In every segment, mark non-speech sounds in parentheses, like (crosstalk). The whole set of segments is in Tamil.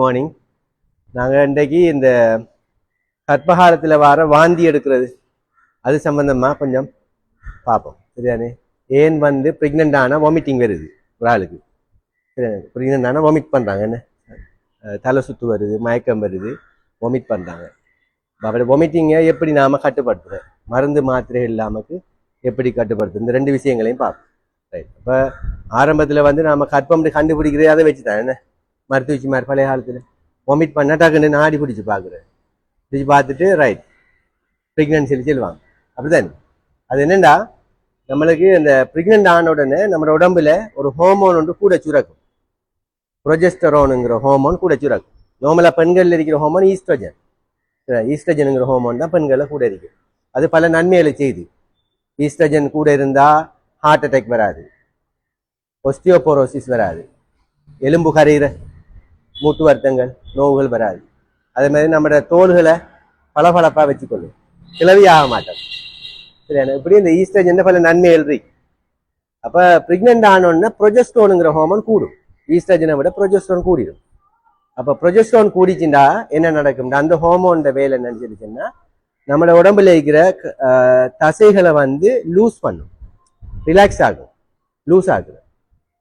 மார்னிங் நாங்கள் இன்றைக்கு இந்த கற்பகாரத்தில் வர வாந்தி எடுக்கிறது. அது சம்மந்தமாக கொஞ்சம் பார்ப்போம். சரியானே ஏன் வந்து ப்ரெக்னென்ட் ஆனால் வாமிட்டிங் வருது ஒரு ஆளுக்கு. சரியானே ப்ரெக்னென்ட் ஆனால் வாமிட் பண்ணுறாங்க என்ன? தலை சுற்று வருது மயக்கம் வருது வாமிட் பண்ணுறாங்க அப்படி வாமிட்டிங்கை எப்படி நாம் கட்டுப்படுத்துறோம் மருந்து மாத்திரை இல்லாமக்கு எப்படி கட்டுப்படுத்து இந்த ரெண்டு விஷயங்களையும் பார்ப்போம். ரைட் இப்போ ஆரம்பத்தில் வந்து நாம் கற்பம் கண்டுபிடிக்கிறதே அதை வச்சு தான் என்ன? மருத்துவச்சி மாதிரி பழைய காலத்தில். வாமிட் பண்ணால் டக்குன்னு நாடி பிடிச்சி பார்க்குறேன் பிடிச்சி பார்த்துட்டு ரைட் ப்ரெக்னன்சியில் சொல்லுவாங்க. அப்படிதானே? அது என்னண்டா? நம்மளுக்கு இந்த ப்ரெக்னென்ட் ஆன உடனே நம்ம உடம்புல ஒரு ஹோமோன் ஒன்று கூட சுரக்கும். ப்ரொஜெஸ்டரோனுங்கிற ஹோமோன் கூட சுரக்கும். நார்மலாக பெண்களில் இருக்கிற ஹோமோன் ஈஸ்ட்ரஜன் ஈஸ்ட்ரஜனுங்கிற ஹோமோன் தான் பெண்களில் கூட இருக்கு. அது பல நன்மைகளை செய்யுது ஈஸ்ட்ரஜன் கூட இருந்தால் ஹார்ட் அட்டாக் வராது. ஒஸ்டியோபோரோசிஸ் வராது. எலும்பு கரையிற மூட்டு வருத்தங்கள் நோவுகள் வராது. அதே மாதிரி நம்மளோட தோள்களை பளபளப்பாக வச்சுக்கொள்ளும். கிளவி ஆக மாட்டோம் சரியான இப்படி இந்த என்ன பல நன்மைகள் இருக்கு அப்போ ப்ரெக்னென்ட் ஆனோன்னா ப்ரொஜெஸ்டோனுங்கிற ஹோமோன் கூடும். ஈஸ்ட்ரஜனை விட ப்ரொஜெஸ்டோன் கூடிடும். அப்போ ப்ரொஜெஸ்டோன் கூடிச்சுண்டா என்ன நடக்கும்டா? அந்த ஹோமோனோட வேலை என்னன்னு சொல்லிச்சுன்னா நம்மளோட உடம்புல இருக்கிற தசைகளை வந்து லூஸ் பண்ணும். ரிலாக்ஸ் ஆகும். லூஸ் ஆகுது.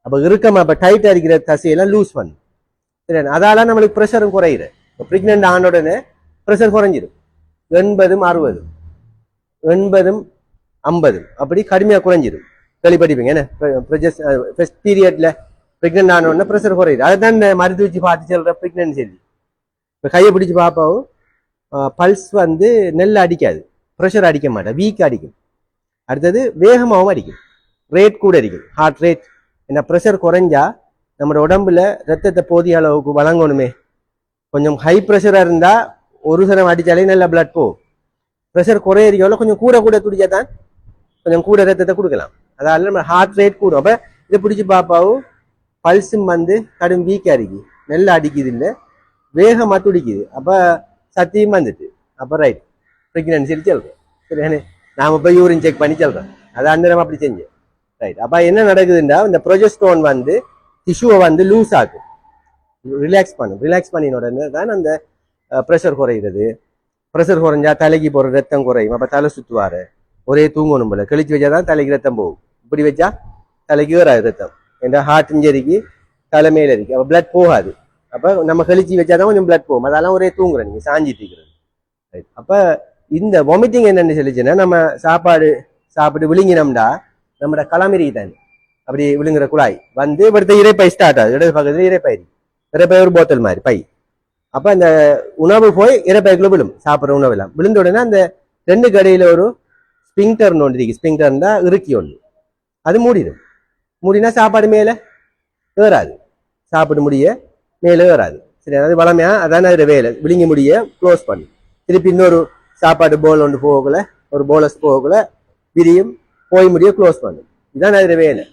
அப்போ இறுக்கமா அப்போ டைட்டாக இருக்கிற தசையெல்லாம் லூஸ் பண்ணும். அதால நம்மளுக்கு ப்ரெஷரும் குறையுது. இப்போ ப்ரெக்னென்ட் ஆன உடனே ப்ரெஷர் குறைஞ்சிடும் எண்பதும் அறுபதும். எண்பதும் ஐம்பதும். அப்படி கடுமையாக குறைஞ்சிடும் கேள்விப்பட்டிருப்பீங்க என்ன? ஃபர்ஸ்ட் பீரியட்ல ப்ரெக்னென்ட் ஆன உடனே ப்ரெஷர் குறையுது. அதுதான் இந்த மருந்து வச்சு பார்த்து சொல்ற ப்ரெக்னென்ட் சொல்லி இப்போ கையை பிடிச்சி பார்ப்பாவும் பல்ஸ் வந்து நெல் அடிக்காது. ப்ரெஷர் அடிக்க மாட்டேன் வீக் அடிக்கும். அடுத்தது வேகமாகவும் அடிக்கும். ரேட் கூட அடிக்கும். ஹார்ட் ரேட் என்ன ப்ரெஷர் குறைஞ்சா நம்ம உடம்புல ரத்தத்தை போதிய அளவுக்கு வழங்கணுமே. கொஞ்சம் ஹை ப்ரெஷராக இருந்தால் ஒரு சரம் அடித்தாலே நல்ல பிளட் போகும். ப்ரெஷர் குறையிறோல கொஞ்சம் கூட கூட துடிச்சா தான் கொஞ்சம் கூட ரத்தத்தை கொடுக்கலாம். அதால நம்ம ஹார்ட் ரேட் கூடும். அப்போ இதை பிடிச்சி பாப்பாவும் பல்ஸும் வந்து கடும் வீக்காக இருக்கு. நெல் அடிக்குது இல்லை வேகமாக துடிக்குது. அப்போ சத்தியம் வந்துட்டு. அப்போ ரைட் ப்ரெக்னன்சி சொல்கிறேன் சரியானே? நாம் போய் யூரின் செக் பண்ணி சொல்கிறோம் அது அந்த நேரம் அப்படி செஞ்சேன் ரைட் அப்போ என்ன நடக்குதுன்னா இந்த ப்ரொஜெஸ்டோன் வந்து டிஷ்யூவை வந்து லூஸ் ஆகும். ரிலாக்ஸ் பண்ணும் ரிலாக்ஸ் பண்ணின உடனே தான் அந்த ப்ரெஷர் குறையிறது. ப்ரெஷர் குறைஞ்சா தலைக்கு போகிற ரத்தம் குறையும். அப்போ தலை சுற்றுவார் ஒரே தூங்கணும் போல கழிச்சு வச்சா தான் தலைக்கு ரத்தம் போகும். இப்படி வச்சா தலைக்கு வராது ரத்தம். என்ற ஹார்ட் இன்ஜரிக்கு தலைமையில் இருக்கு. அப்போ பிளட் போகாது. அப்போ நம்ம கழிச்சு வச்சா தான் கொஞ்சம் பிளட் போகும். அதெல்லாம் ஒரே தூங்குறேன் நீங்கள் சாஞ்சிட்டு இருக்கிறது அப்போ இந்த வாமிட்டிங் என்னென்னு சொல்லிச்சுன்னா நம்ம சாப்பாடு சாப்பிட்டு விழுங்கினோம்டா நம்மளோட களமிரி தானே. அப்படி விழுங்குற குழாய். வந்து இவர்த்த இறைப்பை ஸ்டார்ட் ஆகுது. இடது பக்கத்துல இறைப்பை இறைப்பை ஒரு போத்தல் மாதிரி பை. அப்போ அந்த உணவு போய் இறைப்பைக்குள்ள விழும். சாப்பிட்ற உணவெல்லாம். விழுந்த உடனே அந்த ரெண்டு கடையில் ஒரு ஸ்பிங்டர்னு ஒன்று இருக்கு. ஸ்பிங்டர்னு தான் இறுக்கி ஒன்று அது மூடிடும். மூடினா சாப்பாடு மேலே ஏறாது. சாப்பிட முடிய மேலே ஏறாது. சரி அது வளமையா? அதான அதில் வேலை. விழுங்கி முடிய க்ளோஸ் பண்ணு. திருப்பி இன்னொரு சாப்பாடு போல் ஒன்று போகல ஒரு போலஸ் போகல விரியும் போய் முடிய க்ளோஸ் பண்ணும் இதான் அதில் வேலை.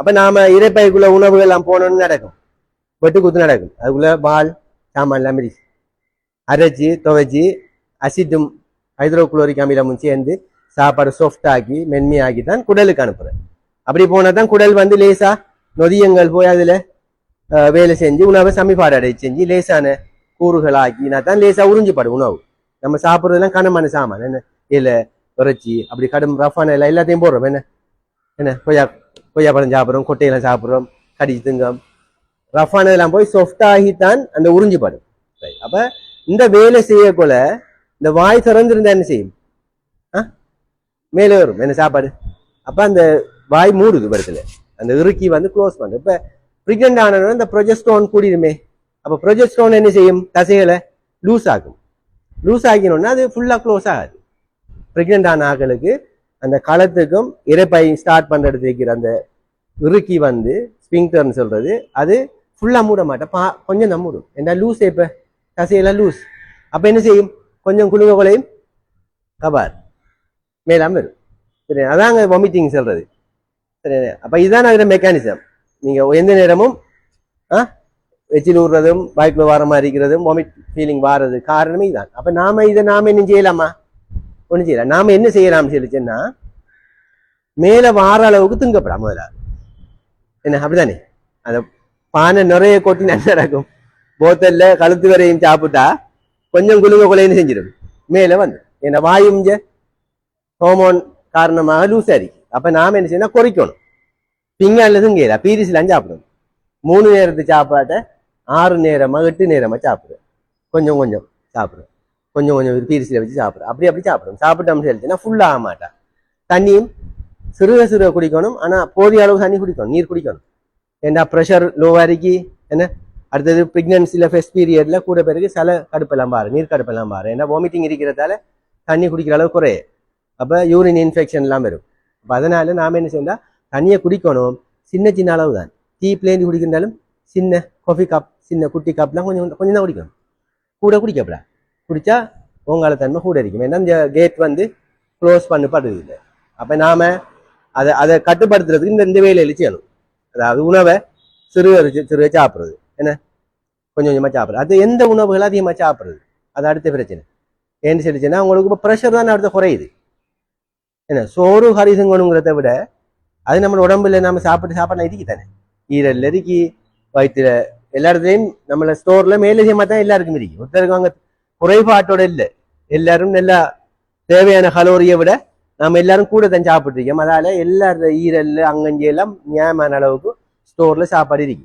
அப்போ நாம இறைப்பைக்குள்ள உணவுகள் எல்லாம் போனோம்னு நடக்கும். வெட்டு குத்து நடக்கும். அதுக்குள்ள பால் சாமான் எல்லாம் மிதிச்சு. அரைச்சி துவைச்சி அசிட்டும் ஹைட்ரோகுளோரிக் அமிலமும் சேர்ந்து சாப்பாடு சாஃப்ட் ஆக்கி மென்மையாக்கி தான் குடலுக்கு அனுப்புறேன். அப்படி போனா தான் குடல் வந்து லேசா நொதியங்கள் போய் அதில் வேலை செஞ்சு உணவை சமிபாடு அடை செஞ்சு லேசான கூறுகள் ஆக்கினா தான் லேசாக உறிஞ்சிப்படும் உணவு. நம்ம சாப்பிட்றதுலாம் கனமான சாமான். என்ன? இலை இறைச்சி அப்படி கடும் ரஃபான எல்லாம் எல்லாத்தையும் போடுறோம். என்ன? என்ன? கொய்யா கொய்யா பழம் சாப்பிட்றோம் கொட்டையெல்லாம் சாப்பிட்றோம் கடிச்சு திங்கம் ரஃபானதெல்லாம் போய் soft அந்த உறிஞ்சிப்படும் படும். அப்போ இந்த வேலை செய்யக்குள்ள இந்த வாய் திறந்திருந்தா என்ன செய்யும்? ஆ? மேலே வரும். என்ன சாப்பாடு? அப்போ அந்த வாய் மூடுது படத்தில். அந்த இறுக்கி வந்து க்ளோஸ் பண்ணுது. இப்போ ப்ரிகண்ட் ஆனதும் இந்த ப்ரொஜெஸ்டோன் கூடிடுமே. அப்போ ப்ரொஜெஸ்டோன் என்ன செய்யும்? தசைகளை லூஸ் ஆகும் லூஸ் ஆகினோன்னா அது ஃபுல்லாக க்ளோஸ் ஆகாது. ப்ரெக்னென்ட் ஆன ஆக்களுக்கு அந்த களத்துக்கும் இறைப்பை ஸ்டார்ட் பண்ணுறது இருக்கிற அந்த இறுக்கி வந்து ஸ்பிங்டர்னு சொல்கிறது அது ஃபுல்லாக மூட மாட்டேன். பா கொஞ்சம் தான் மூடும். ஏன்னா லூஸ் இப்போ? தசையெல்லாம் லூஸ் அப்போ என்ன செய்யும்? கொஞ்சம் குழுங்க குலையும் கபார். மேலாம் வரும். சரி அதாங்க வாமிட்டிங் சொல்கிறது சரி அப்போ இதுதான் அதில் மெக்கானிசம் நீங்கள் எந்த நேரமும் ஆ? எச்சில் ஊறுறதும் பைக்கில் வர மாதிரி இருக்கிறதும் வாமிட் ஃபீலிங் வாரது காரணமே இதுதான் அப்போ நாம இதை நாம என்ன செய்யலாமா? ஒன்றும் செய்யலாம் நாம என்ன செய்யலாம் சொல்லிச்சுன்னா மேலே வார அளவுக்கு திங்கப்படாம முதல்ல. என்ன அப்படிதானே? அந்த பானை நிறைய கொட்டி நல்லா நடக்கும். போத்தல்ல கழுத்து வரையும் சாப்பிட்டா கொஞ்சம் குலுங்க குலைன்னு செஞ்சிடும். மேல வந்து. என்ன வாயும் ஹோமோன் காரணமாக லூஸ் ஆயிருக்கு. அப்ப நாம என்ன செய்யணும்? குறைக்கணும். பிங்கான்ல துங்கையில பீரிஸ்ல சாப்பிடணும் மூணு நேரத்து சாப்பாட்டை ஆறு நேரமா எட்டு நேரமா சாப்பிடுவேன் கொஞ்சம் கொஞ்சம் சாப்பிடுவேன் கொஞ்சம் கொஞ்சம் பீரிஸ்ல வச்சு சாப்பிடும் அப்படி அப்படி சாப்பிடும். சாப்பிட்டோம்னு சொல்லிச்சுன்னா ஃபுல்லா ஆக மாட்டேன் தண்ணியும் சிறுக சிறுக குடிக்கணும். ஆனா போதிய அளவு தண்ணி குடிக்கணும். நீர் குடிக்கணும். ஏன்னா ப்ரெஷர் லோவாக இருக்கு. என்ன? அடுத்தது ப்ரெக்னன்சியில் ஃபெஸ்ட் பீரியட்ல கூட பிறகு சில கடுப்பெல்லாம் பாரு. நீர் கடுப்பெல்லாம் பாரு. ஏன்னா வாமிட்டிங் இருக்கிறதால தண்ணி குடிக்கிற அளவு குறைய. அப்ப யூரின் இன்ஃபெக்ஷன் எல்லாம் வரும். அப்போ அதனால நாம என்ன செய்யணும் தண்ணியை குடிக்கணும். சின்ன சின்ன அளவு தான் டீ பிளேண்டி குடிக்கின்றாலும் சின்ன காஃபி கப் சின்ன குட்டி கப்லாம் கொஞ்சம் கொஞ்சம் தான் குடிக்கணும். கூட குடிக்கப்படா குடிச்சா உங்கால தன்மை கூட இருக்கும் ஏன்னா இந்த கேட் வந்து க்ளோஸ் பண்ணப்படுது இல்லை அப்போ நாம் அதை அதை கட்டுப்படுத்துறதுக்கு இந்த இந்த வேலையில செய்யணும். அதாவது உணவை சிறு சிறுவை சாப்பிட்றது. என்ன? கொஞ்சம் கொஞ்சமாக சாப்பிட்றது. அது எந்த உணவுகளும் அதிகமாக சாப்பிட்றது? அது அடுத்த பிரச்சனை. ஏன்னு சொல்லிச்சுன்னா உங்களுக்கு இப்போ ப்ரெஷர் தான் அடுத்த குறையுது. என்ன? சோறு ஹரிசங்கணுங்கிறத விட அது நம்ம உடம்புல நம்ம சாப்பிட்டு சாப்பாடு இருக்கு தானே. ஈரல் இறுக்கி வயிற்றுல எல்லா இடத்துலையும் நம்மள ஸ்டோர்ல மேலே செய்ய தான் எல்லாருக்கும் இருக்கு. ஒருத்தருக்கு அங்கே குறைபாட்டோட இல்லை. எல்லாரும் நல்லா தேவையான கலோரியை விட நம்ம எல்லாரும் கூட தான் சாப்பிட்டுருக்கோம் அதால எல்லாரோட ஈரல் அங்கஞ்சி எல்லாம் நியாயமான அளவுக்கு ஸ்டோர்ல சாப்பாடு இருக்கு.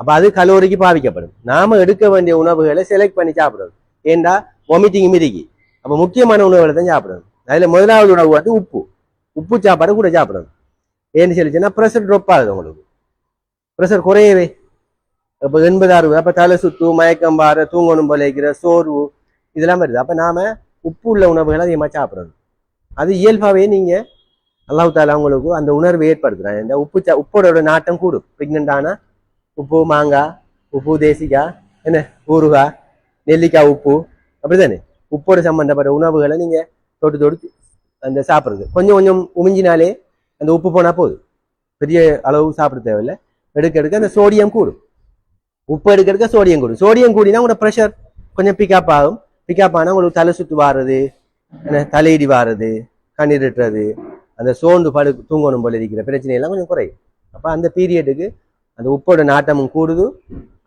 அப்ப அது கலோரிக்கு பாவிக்கப்படும். நாம எடுக்க வேண்டிய உணவுகளை செலக்ட் பண்ணி சாப்பிடணும். ஏண்டா? வாமிட்டிங் மிதிக்கு அப்ப முக்கியமான உணவுகளை தான் சாப்பிடணும். அதுல முதலாவது உணவு வந்து உப்பு. உப்பு சாப்பாடு கூட சாப்பிடணும். ஏன்னு சொல்லிச்சுன்னா ப்ரெஷர் ட்ராப் ஆகுது உங்களுக்கு. ப்ரெஷர் குறையவே. இப்போ எண்பது அறுபது அப்போ தலை சுத்து மயக்கம் பாரு தூங்கணும் போல இருக்கிற சோர்வு இதெல்லாம் வருது. அப்போ நாம உப்பு உள்ள உணவுகளை அதிகமாக சாப்பிடணும் அது இயல்பாகவே நீங்கள் அல்லாஹ் தாலா உங்களுக்கு அந்த உணர்வை ஏற்படுத்துகிறாங்க இந்த உப்பு சா உப்போட நாட்டம் கூடும். பிக்னண்டானா உப்பு மாங்காய் உப்பு தேசிக்காய் என்ன ஊறுகாய் நெல்லிக்காய் உப்பு அப்படிதானே உப்போட சம்மந்தப்பட்ட உணவுகளை நீங்கள் தொட்டு தொட்டு அந்த சாப்பிட்றது. கொஞ்சம் கொஞ்சம் உமிஞ்சினாலே அந்த உப்பு போனால் போதும். பெரிய அளவு சாப்பிட தேவையில்லை. எடுக்க எடுக்க அந்த சோடியம் கூடும். உப்பு எடுக்க எடுக்க சோடியம் கூடும். சோடியம் கூடினா உங்களோட ப்ரெஷர் கொஞ்சம் பிக்கப் ஆகும். பிக்கப் ஆனால் உங்களுக்கு தலை சுத்து வாடுறது என்ன தலையிடி வாடுறது கண்ணீரிட்டுறது அந்த சோர்ந்து படு தூங்கணும் போல இருக்கிற பிரச்சனை எல்லாம் கொஞ்சம் குறையும் அப்போ அந்த பீரியடுக்கு அந்த உப்போட நாட்டமும் கூடுது.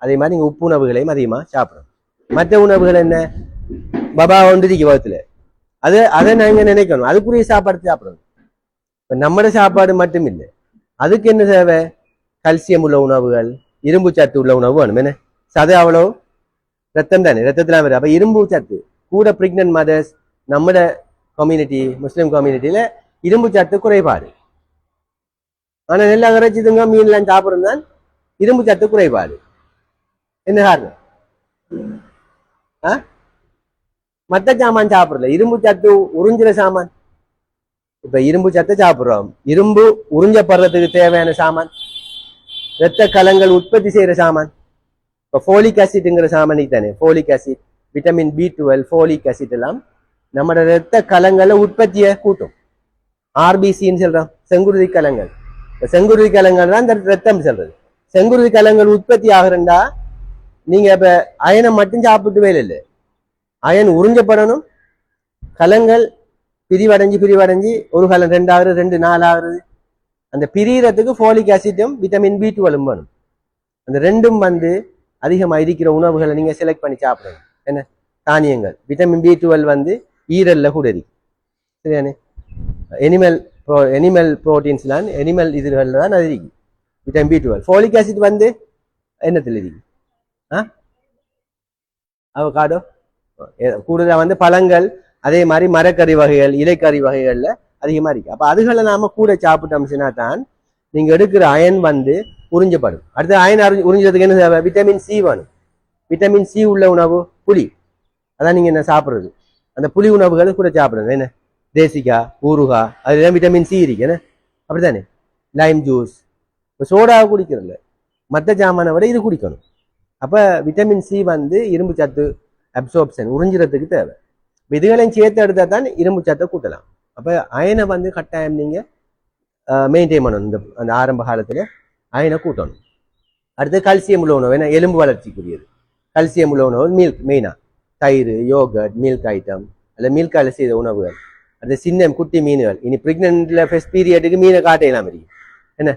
அதே மாதிரி நீங்கள் உப்பு உணவுகளையும் அதிகமாக சாப்பிடணும். மற்ற உணவுகள் என்ன? பபா ஒன்றுதிக்கு வகுத்துல. அது அதை நாங்கள் நினைக்கணும். அதுக்குரிய சாப்பாடு சாப்பிடணும். இப்ப நம்மட சாப்பாடு மட்டும் இல்லை அதுக்கு என்ன தேவை? கல்சியம் உள்ள உணவுகள் இரும்பு சத்து உள்ள உணவு வேணும். என்ன? சதை அவ்வளோ ரத்தம் தானே? ரத்தத்துல வருது அப்போ இரும்பு சத்து. கூட பிரெக்னன்ட் மதர்ஸ் நம்மட கம்யூனிட்டி முஸ்லீம் கம்யூனிட்டியில இரும்பு சத்து குறைபாடு. ஆனா நல்லா அகரச்சிதுங்க மீன்லாம் சாப்பிடுறதுதான் இரும்பு சத்து குறைபாடு. என்ன காரணம்? ஆ? மத்த சாமான் சாப்பிடல. இரும்பு சத்து உறிஞ்சிற சாமான். இப்ப இரும்பு சத்தை சாப்பிடுறோம். இரும்பு உறிஞ்சப்படுறதுக்கு தேவையான சாமான். இரத்த கலங்கள் உற்பத்தி செய்யற சாமான். இப்போ ஃபோலிக் ஆசிட்ங்கிற சாமான் தானே? Folic acid vitamin B twelve folic acid எல்லாம் நம்மட ரத்த கலங்களை உற்பத்தியை கூட்டும். ஆர்பிசின்னு சொல்கிறோம் செங்குருதி கலங்கள். இப்போ செங்குருதி கலங்கள் தான் இந்த ரத்தம் சொல்றது. செங்குருதி கலங்கள் உற்பத்தி ஆகிறண்டா? நீங்கள் இப்போ அயனை மட்டும் சாப்பிட்டு வேலை இல்லை. அயன் உறிஞ்சப்படணும். கலங்கள் பிரிவடைஞ்சு பிரிவடைஞ்சு ஒரு கலம் ரெண்டாவது ரெண்டு நாலாவது. அந்த பிரியறதுக்கு ஃபோலிக் ஆசிட்டும் விட்டமின் பி டுவெலும் வேணும். அந்த ரெண்டும் வந்து அதிகமாக இருக்கிற உணவுகளை நீங்கள் செலக்ட் பண்ணி சாப்பிடணும். என்ன? தானியங்கள். விட்டமின் பி டுவெல் வந்து ஈரல்ல கூட இருக்கு. சரியானே எனிமல் ப்ரோ எனிமல் ப்ரோட்டீன்ஸ்லாம் எனிமல் இதுகளில் தான் அது இருக்கு. Vitamin B twelve folic acid வந்து என்னத்தில் இருக்கு? ஆ? அவகாடோ கூடுதலாக வந்து பழங்கள் அதே மாதிரி மரக்கறி வகைகள் இலைக்கறி வகைகளில் அதிகமாக இருக்குது அப்போ அதுகளை நாம் கூட சாப்பிட்டோம்னா தான் நீங்கள் எடுக்கிற அயன் வந்து உறிஞ்சப்படும். அடுத்து அயன் அறிஞ்சு உறிஞ்சதுக்கு என்ன தேவை? விட்டமின் சி வேணும். விட்டமின் சி உள்ள உணவு புளி. அதான் நீங்கள் என்ன சாப்பிட்றது. அந்த புளி உணவுகளை கூட சாப்பிடுங்க. என்ன? தேசிக்காய் ஊறுகாய் அதுல விட்டமின் சி இருக்கு. என்ன? அப்படித்தானே? லைம் ஜூஸ் இப்போ சோடா குடிக்கிறதில்ல மற்ற ஜாமானை விட இது குடிக்கணும். அப்போ விட்டமின் சி வந்து இரும்பு சத்து அப்சோர்ப்ஷன் உறிஞ்சிறதுக்கு தேவை. இதுகளையும் சேர்த்து எடுத்தால் தான் இரும்பு சத்தை கூட்டலாம். அப்போ அயனை வந்து கட்டாயம் நீங்கள் மெயின்டைன் பண்ணணும் இந்த அந்த ஆரம்ப காலத்தில் அயனை கூட்டணும் அடுத்து கல்சியம் உள்ள உணவு ஏன்னா எலும்பு வளர்ச்சிக்குரியது கல்சியம் உள்ள உணவு மில்க் மெயினா தயிர் யோகட் மில்க் ஐட்டம் அல்ல மில்கால செய்த உணவுகள் அடுத்து சின்ன குட்டி மீன்கள் இனி ப்ரெக்னென்ட்டில் ஃபெஸ்ட் பீரியடுக்கு மீனை காட்டையெல்லாம் இருக்கு என்ன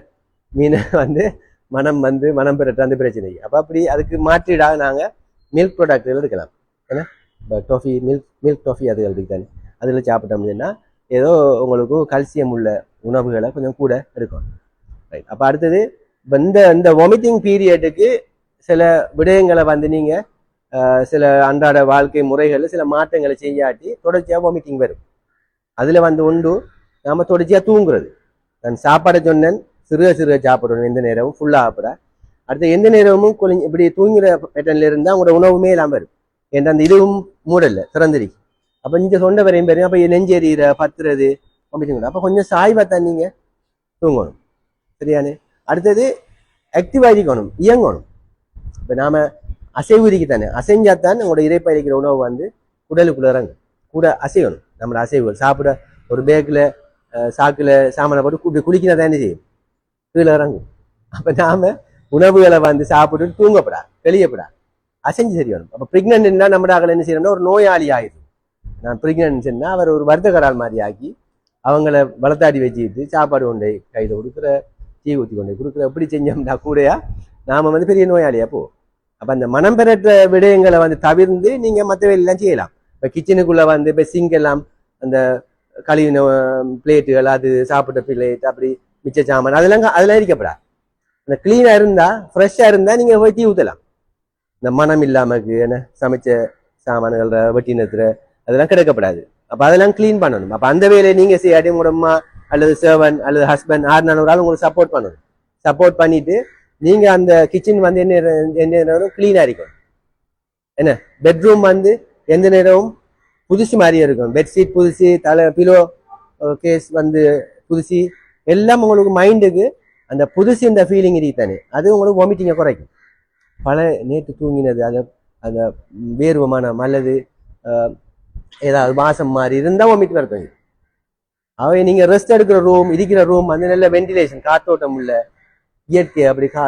மீனை வந்து மனம் வந்து மனம் பெறட்டு அந்த பிரச்சனை அப்போ அப்படி அதுக்கு மாற்றீடாக நாங்கள் மில்க் ப்ராடக்ட்கள் எடுக்கலாம் ஏன்னா இப்போ டொஃபி மில்க் மில்க் டொஃபி அதுகள் இருக்கு தானே அதில் சாப்பிட்டோம்னா ஏதோ உங்களுக்கு கல்சியம் உள்ள உணவுகளை கொஞ்சம் கூட எடுக்கும் ரைட் அப்போ அடுத்தது இப்போ இந்த இந்த வாமிட்டிங் பீரியடுக்கு சில விடயங்களை வந்து நீங்கள் சில அன்றாட வாழ்க்கை முறைகளில் சில மாற்றங்களை செய்யாட்டி தொடர்ச்சியாக வாமிட்டிங் வரும். அதில் வந்து உண்டு நாம் தொடர்ச்சியாக தூங்குறது. நான் சாப்பாடை சொன்னேன் சிறுக சிறுக சாப்பிடணும் எந்த நேரமும் ஃபுல்லாக சாப்பிட. அடுத்து எந்த நேரமும் கொஞ்சம் இப்படி தூங்குற பேட்டர்னில் இருந்தால் உங்களோட உணவுமே இல்லாமல் வரும். என்ற அந்த இதுவும் மூடல திறந்திருக்கு. அப்போ இந்த சொண்ட வரையும் பேரு அப்போ நெஞ்செறிகிற பத்துறது வாமிட்டிங் அப்போ கொஞ்சம் சாய்வாக தான் தூங்கணும். சரியானே? அடுத்தது ஆக்டிவாக இருக்கணும் இயங்கணும். இப்போ நாம் அசைவு இருக்கு தானே அசைஞ்சாதான் உங்களோட இறைப்பயிரிக்கிற உணவு வந்து உடலுக்குள்ள இறங்கும். கூட அசையணும். நம்மளோட அசைவுகள். சாப்பிட ஒரு பேக்கில் சாக்கில் சாமானை போட்டு இப்படி குளிக்கினா தானே செய்யும்? கீழே இறங்கும். அப்போ நாம உணவுகளை வந்து சாப்பிட்டு தூங்கப்படா வெளியப்படா அசைஞ்சு சரியணும் அப்போ ப்ரெக்னென்ட்னா நம்ம அகல என்ன செய்யணும்னா ஒரு நோயாளி ஆயிடும் நான் பிரிக்கணும்னு சொன்னால் அவர் ஒரு வருத்தக்கடால் மாதிரி ஆக்கி அவங்கள வளர்த்தாடி வச்சுக்கிட்டு சாப்பாடு கொண்டு கையில் கொடுக்குற டீ ஊற்றி கொண்டு கொடுக்குற எப்படி செஞ்சோம்னா கூடயா நாம் வந்து பெரிய நோயாளியா போ அப்போ அந்த மனம் பெறற்ற விடயங்களை வந்து தவிர்ந்து நீங்கள் மற்ற வேலையெல்லாம் செய்யலாம். இப்போ கிச்சனுக்குள்ளே வந்து இப்போ சிங்க் எல்லாம் அந்த கழிவின பிளேட்டுகள் அது சாப்பிட்ட பிளேட் அப்படி மிச்ச சாமான் அதெல்லாம் க- அதெல்லாம் இருக்கப்படா அந்த க்ளீனாக இருந்தால் ஃப்ரெஷ்ஷாக இருந்தால் நீங்கள் போய் டீ ஊற்றலாம் இந்த மனம் இல்லாமல் என்ன சமைச்ச சாமான்கள் வெட்டி நிறுத்துற அதெல்லாம் கிடைக்கப்படாது. அப்போ அதெல்லாம் க்ளீன் பண்ணணும். அப்போ அந்த வேலையை நீங்கள் செய்யாட்டி உங்களோட அல்லது சேவன் அல்லது ஹஸ்பண்ட் ஆறுனாலும் ஒரு ஆள் உங்களுக்கு சப்போர்ட் பண்ணணும். சப்போர்ட் பண்ணிட்டு நீங்கள் அந்த கிச்சன் வந்து என்ன எந்த நேரம் கிளீனாக இருக்கும் என்ன? பெட்ரூம் வந்து எந்த நேரமும் புதுசு மாதிரியே இருக்கும் பெட்ஷீட் புதுசு தலை பிலோ கேஸ் uh, வந்து புதுசு. எல்லாம் உங்களுக்கு மைண்டுக்கு அந்த புதுசு இந்த ஃபீலிங் தானே. அது உங்களுக்கு வாமிட்டிங்கை குறைக்கும். பல நேற்று தூங்கினது அதை அந்த வேர்வமான அல்லது ஏதாவது வாசம் மாதிரி இருந்தால் வாமிட் வரட்டும் அவை நீங்கள் ரெஸ்ட் எடுக்கிற ரூம் இருக்கிற ரூம் அந்த நல்ல வென்டிலேஷன் காத்தோட்டம் உள்ள இயற்கை அப்படி கா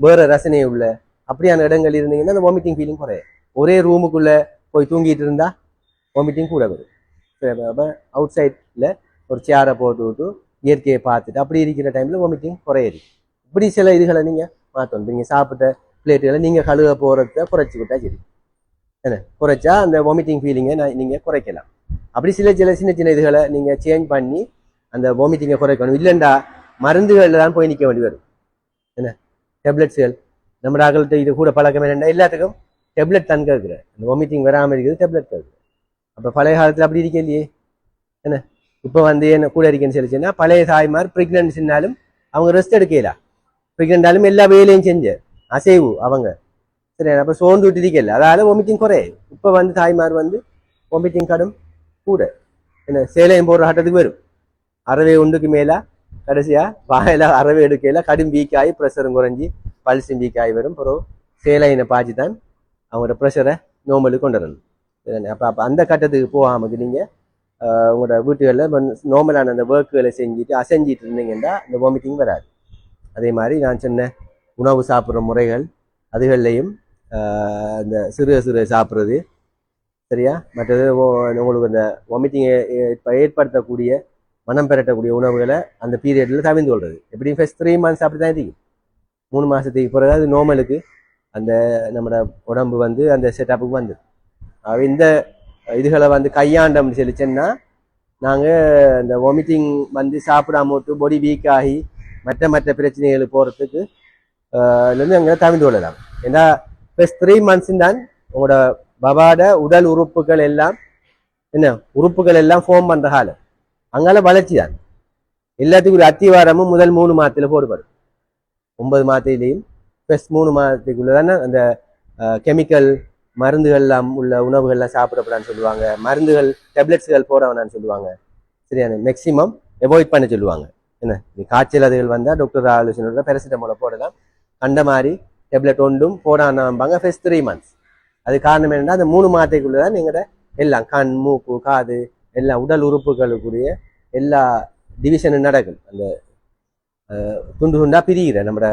வேற ரசனை உள்ள அப்படியான இடங்கள் இருந்தீங்கன்னா அந்த வாமிட்டிங் ஃபீலிங் குறையும். ஒரே ரூமுக்குள்ளே போய் தூங்கிட்டு இருந்தா வாமிட்டிங் கூட வரும். அவுட் சைடில் ஒரு சேரை போட்டு விட்டு இயற்கையை பார்த்துட்டு அப்படி இருக்கிற டைமில் வாமிட்டிங் குறையுது. இப்படி சில இதுகளை நீங்கள் மாற்றணும் நீங்கள் சாப்பிட்ட பிளேட்டுகளை நீங்கள் கழுவ போகிறத குறைச்சி விட்டா சரி. என்ன? குறைச்சா அந்த வாமிட்டிங் ஃபீலிங்கை நான் நீங்கள் குறைக்கலாம். அப்படி சில சில சின்ன சின்ன இதுகளை நீங்கள் சேஞ்ச் பண்ணி அந்த வாமிட்டிங்கை குறைக்கணும். இல்லைண்டா மருந்துகளில் தான் போய் நிற்க வேண்டி வரும். என்ன? டெப்லெட்ஸ்கள் நம்ம டாக்டர்கிட்ட இது கூட பழக்கம் என்னென்னா எல்லாத்துக்கும் டெப்லெட் தான் கேட்குறேன் அந்த வாமிட்டிங் வராமல் இருக்குது டெப்லெட் கேட்குறேன் அப்போ பழைய காலத்தில் அப்படி இருக்க இல்லையே. என்ன? இப்போ வந்து என்ன கூட இருக்கேன்னு சொல்லிச்சுன்னா பழைய தாய்மார் ப்ரெக்னென்ட்ஸ்னாலும் அவங்க ரெஸ்ட் எடுக்கலா. ப்ரெக்னென்டாலும் எல்லா வேலையும் செஞ்சு அசைவு அவங்க. சரி அப்போ சோர்ந்து விட்டு இருக்கல வாமிட்டிங் குறையும் இப்போ வந்து தாய்மார் வந்து வாமிட்டிங் கடும் கூட என்ன சேலையும் போடுற ஆட்டத்துக்கு வரும் அறவே உண்டுக்கு மேல கடைசியா வாயில அறவே எடுக்கையில கடும் வீக் ஆகி ப்ரெஷரும் குறைஞ்சி பல்சும் வீக் ஆகி வரும் பிறகு சேலையினை பாய்ச்சி தான் அவங்களோட ப்ரெஷரை நோமலுக்கு கொண்டு வரணும் சரிண்ணே அப்ப அப்ப அந்த கட்டத்துக்கு போகாமக்கு நீங்க உங்களோட வீட்டுகளில் நார்மலான அந்த ஒர்க்குகளை செஞ்சுட்டு அசைஞ்சிட்டு இருந்தீங்கன்னா இந்த வாமிட்டிங் வராது அதே மாதிரி நான் சொன்ன உணவு சாப்பிட்ற முறைகள் அதுகள்லையும் இந்த சிறு சிறு சாப்பிட்றது. சரியா? மற்றது ஓ- உங்களுக்கு அந்த வாமிட்டிங்கை ஏற்படுத்தக்கூடிய மனம் பெறட்டக்கூடிய உணவுகளை அந்த பீரியடில் தவிர்ந்து கொள்வது எப்படியும் ஃபஸ்ட் த்ரீ மந்த்ஸ் அப்படி தான் இருக்கும் மூணு மாதத்துக்கு பிறகு அது நார்மலுக்கு அந்த நம்மளோட உடம்பு வந்து அந்த செட்டப்புக்கு வந்து இந்த இதுகளை வந்து கையாண்டோம்னு சொல்லிச்சேன்னா நாங்கள் இந்த வாமிட்டிங் வந்து சாப்பிடாம விட்டு பொடி வீக் ஆகி மற்ற மற்ற பிரச்சனைகள் போகிறதுக்கு இருந்து அங்கே தவிர்ந்து கொள்ளலாம். ஏன்னா ஃபர்ஸ்ட் த்ரீ மந்த்ஸும் தான் உங்களோட பபாட உடல் உறுப்புகள் எல்லாம் என்ன உறுப்புகள் எல்லாம் ஃபோம் பண்ற காலம் அங்கால வளர்ச்சி தான். எல்லாத்துக்கும் ஒரு அத்திவாரமும் முதல் மூணு மாதத்துல போடுபடும். ஒன்பது மாதத்திலையும் ப்ளஸ் மூணு மாதத்துக்குள்ள தானே அந்த கெமிக்கல் மருந்துகள் எல்லாம் உள்ள உணவுகள்லாம் சாப்பிடப்படான்னு சொல்லுவாங்க. மருந்துகள் டெப்லெட்ஸ்கள் போட வேணாம்னு சொல்லுவாங்க. சரியான மேக்சிமம் அவாய்ட் பண்ண சொல்லுவாங்க. என்ன நீ காய்ச்சல் அதுகள் வந்தால் டாக்டர் ஆலோசனை பெரசிட்டமோல போடலாம். கண்ட மாதிரி டேப்லெட் ஒன்றும் போடானாம்பாங்க ஃபர்ஸ்ட் த்ரீ மந்த்ஸ் அது காரணம் என்னென்னா அந்த மூணு மாதத்துக்குள்ள தான் எங்களோட எல்லாம் கண் மூக்கு காது எல்லா உடல் உறுப்புகளுக்குரிய எல்லா டிவிஷனும் நடக்கும். அந்த துண்டு துண்டாக பிரிகிற நம்மட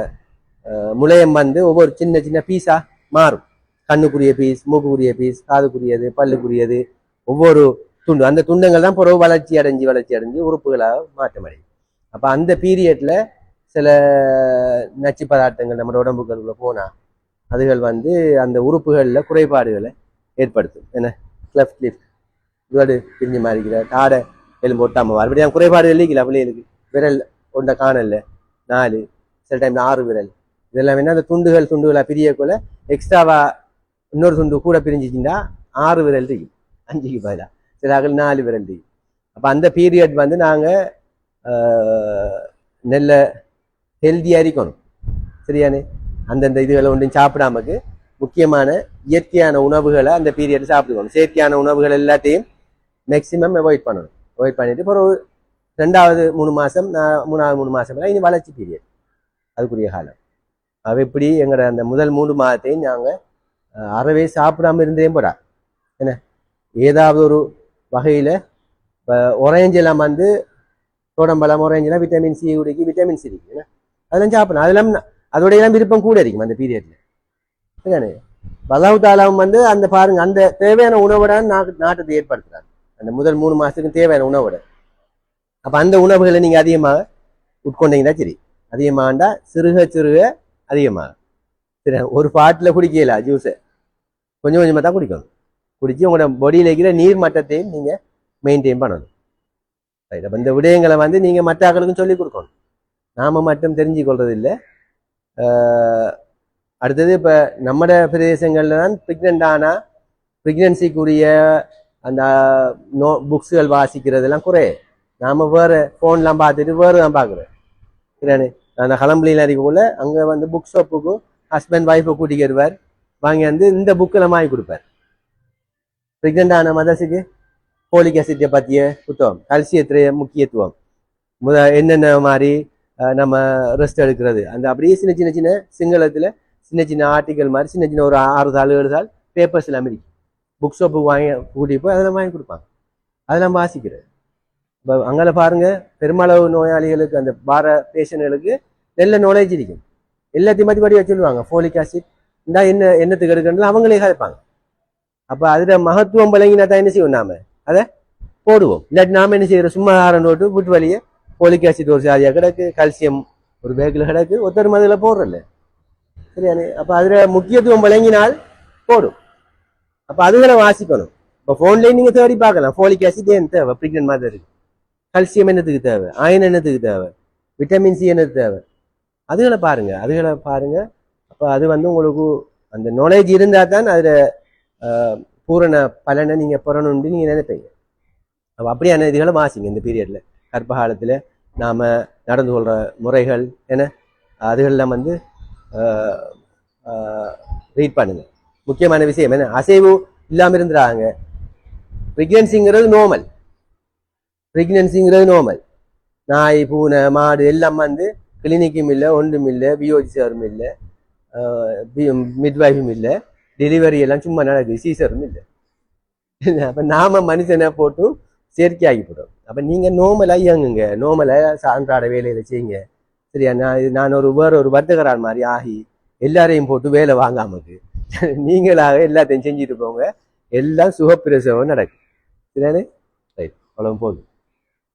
முளையம் வந்து ஒவ்வொரு சின்ன சின்ன பீஸாக மாறும். கண்ணுக்குரிய பீஸ் மூக்குக்குரிய பீஸ் காதுக்குரியது பல்லுக்குரியது ஒவ்வொரு துண்டு. அந்த துண்டங்கள் தான் பிறகு வளர்ச்சி அடைஞ்சு வளர்ச்சி அடைஞ்சு உறுப்புகளாக மாற்றமடையும். அப்போ அந்த பீரியட்ல சில நச்சு பதார்த்தங்கள் நம்ம உடம்புக்குள்ள போனால் அதுகள் வந்து அந்த உறுப்புகளில் குறைபாடுகளை ஏற்படுத்தும். என்ன? கிளஃப்ட் லிஃப்ட் இதோடு பிரிஞ்சு மாறிக்கிற தாடை எலும்பு ஒட்டாமல் வர இப்படி குறைபாடு இல்லைங்களா பிள்ளைகளுக்கு? விரல் ஒன்றை காணல நாலு சில டைம் ஆறு விரல். இதெல்லாம் என்ன? அந்த துண்டுகள் துண்டுகளாக பிரியக்குள்ள எக்ஸ்ட்ராவா இன்னொரு துண்டு கூட பிரிஞ்சிச்சின்னா ஆறு விரல் இருக்கும் அஞ்சுக்கு பதிலாக சில அகல் நாலு விரல் இருக்கும் அப்போ அந்த பீரியட் வந்து நாங்கள் நெல்லை ஹெல்த்தியாக இருக்கணும். சரியானே அந்தந்த இதுகளை ஒன்றும் சாப்பிடாமக்கு முக்கியமான இயற்கையான உணவுகளை அந்த பீரியட் சாப்பிடுவோம் செயற்கையான உணவுகள் எல்லாத்தையும் மேக்சிமம் அவாய்ட் பண்ணணும். அவாய்ட் பண்ணிட்டு அப்புறம் ஒரு ரெண்டாவது மூணு மாதம் நான் மூணாவது மூணு மாதம் இனி வளர்ச்சி பீரியட் அதுக்குரிய காலம். அவ இப்படி எங்களோட அந்த முதல் மூணு மாதத்தையும் நாங்கள் அறவே சாப்பிடாம இருந்தே போடா என்ன? ஏதாவது ஒரு வகையில் இப்போ orange வந்து தோடம்பழம் orange-லாம் விட்டமின் சி குடிக்கு விட்டமின் சி இருக்கு என்ன? அதெல்லாம் சாப்பிடணும். அதெல்லாம் ந- அதோட எல்லாம் விருப்பம் கூட இருக்கும் அந்த பீரியட்ல சரிதானே? பலாவு தாலாவும் வந்து அந்த பாருங்க அந்த தேவையான உணவோட நாட்டு நாட்டத்தை ஏற்படுத்துறாங்க அந்த முதல் மூணு மாசத்துக்கு தேவையான உணவோட. அப்ப அந்த உணவுகளை நீங்க அதிகமாக உட்கொண்டீங்கன்னா சரி. அதிகமாகண்டா சிறுக சிறுக அதிகமாக. சரி ஒரு பாட்டில் குடிக்கல ஜூஸை கொஞ்சம் கொஞ்சமாக தான் குடிக்கணும். குடித்து உங்களோட பொடியில் இருக்கிற நீர் மட்டத்தையும் நீங்கள் மெயின்டைன் பண்ணணும். ரைட் அப்போ இந்த விடயங்களை வந்து நீங்கள் மற்ற ஆக்களுக்கும் சொல்லிக் கொடுக்கணும். நாம மட்டும் தெரிஞ்சு கொள்றது அடுத்தது இப்போ நம்மட பிரதேசங்கள்ல தான் ப்ரெக்னென்ட் ஆனா ப்ரெக்னென்சிக்குரிய அந்த நோ புக்ஸுகள் வாசிக்கிறதெல்லாம் குறை நாம வேற ஃபோன்லாம் பார்த்துட்டு வேறு தான் பார்க்குறோம். இல்லைண்ணே நான் ஹலம்பலியில் இருக்கக்குள்ள அங்கே வந்து புக் ஷாப்புக்கு ஹஸ்பண்ட் ஒய்ஃபை கூட்டிக்கிடுவார் வாங்கி வந்து இந்த புக்கெல்லாம் வாங்கி கொடுப்பார். ப்ரெக்னென்ட் ஆன மதர்ஸுக்கு போலிக் அசிட்டை பற்றிய புத்தகம் கல்சியத்திரைய முக்கியத்துவம். முத என்னென்ன மாதிரி நம்ம ரெஸ்ட் எடுக்கிறது. அந்த அப்படியே சின்ன சின்ன சின்ன சிங்களத்தில் சின்ன சின்ன ஆர்டிக்கல் மாதிரி சின்ன சின்ன ஒரு ஆறு தாள் ஏழு தாள் பேப்பர்ஸ் எல்லாம் இருக்கு புக் ஷாப்புக்கு வாங்கி கூட்டி போய் அதெல்லாம் வாங்கி கொடுப்பாங்க. அதெல்லாம் வாசிக்கிறது. இப்போ அங்கே பாருங்கள் பெருமளவு நோயாளிகளுக்கு அந்த பார பேஷண்ட்களுக்கு நல்ல நாலேஜ் இருக்கும். எல்லாத்தையும் மத்தி படி சொல்லுவாங்க. ஃபோலிக் ஆசிட் இந்தா என்ன என்னத்துக்கு எடுக்கணும் அவங்களே கதைப்பாங்க. அப்போ அதில் மகத்துவம் பழங்கினா தான் என்ன செய்வோம் நாம? அதை போடுவோம். இல்லாட்டி நாம என்ன செய்யறோம் சும்மா ஆரண்டு போட்டு புட்டு வழியை போலிக் ஆசிட் ஒரு சாதியாக கிடக்கு கால்சியம் ஒரு பேக்கில் கிடக்கு ஒருத்தர் மதில் போடுறல சரியானே? அப்போ அதில் முக்கியத்துவம் விளங்கினால் போடும். அப்போ அதுகளை வாசிக்கணும். இப்போ ஃபோன்லேயே நீங்கள் தேடி பார்க்கலாம். ஃபோலிக் ஆசிட் ஏன் தேவை? பிரிக்னன் மாதிரி இருக்குது கல்சியம் என்னத்துக்கு தேவை? அயன் என்னத்துக்கு தேவை? விட்டமின் சி என்னது தேவை? அதுகளை பாருங்கள் அதுகளை பாருங்கள் அப்போ அது வந்து உங்களுக்கு அந்த நாலேஜ் இருந்தால் தான் அதில் பூரண பலனை நீங்கள் பெறணும்னு நீங்கள் நினைப்பீங்க. அப்போ அப்படியான இதுகளை வாசிங்க இந்த பீரியடில் கர்ப்பகாலத்தில் நாம் நடந்து கொள்கிற முறைகள் என்ன? அதுகள்லாம் வந்து ரீட் பண்ணுங்க. முக்கியமான விஷயம் என்ன? அசைவு இல்லாமல் இருந்துறாங்க. ப்ரெக்னன்சிங்கிறது நோமல் ப்ரெக்னன்சிங்கிறது நோமல் நாய் பூனை மாடு எல்லாம் வந்து கிளினிக்கும் இல்லை ஒன்றும் இல்லை பிஓஜிசாரும் இல்லை மிட்வைஃபும் இல்லை டெலிவரி எல்லாம் சும்மா நடக்குது சீசரும் இல்லை. அப்போ நாம மனுஷனை போட்டும் செயற்கையாகி அப்போ நீங்கள் நோமலாக இயங்குங்க. நோமலாக அன்றாட வேலையில் செய்யுங்க. சரியா? நான் இது நான் ஒரு வேற ஒரு வர்த்தகரான் மாதிரி ஆகி எல்லாரையும் போட்டு வேலை வாங்காமக்கு (laughs) நீங்களாக எல்லாத்தையும் செஞ்சுட்டு போங்க. எல்லாம் சுகப்பிரசவம் நடக்கும். சரியானே ரைட். அவ்வளவு போதும்.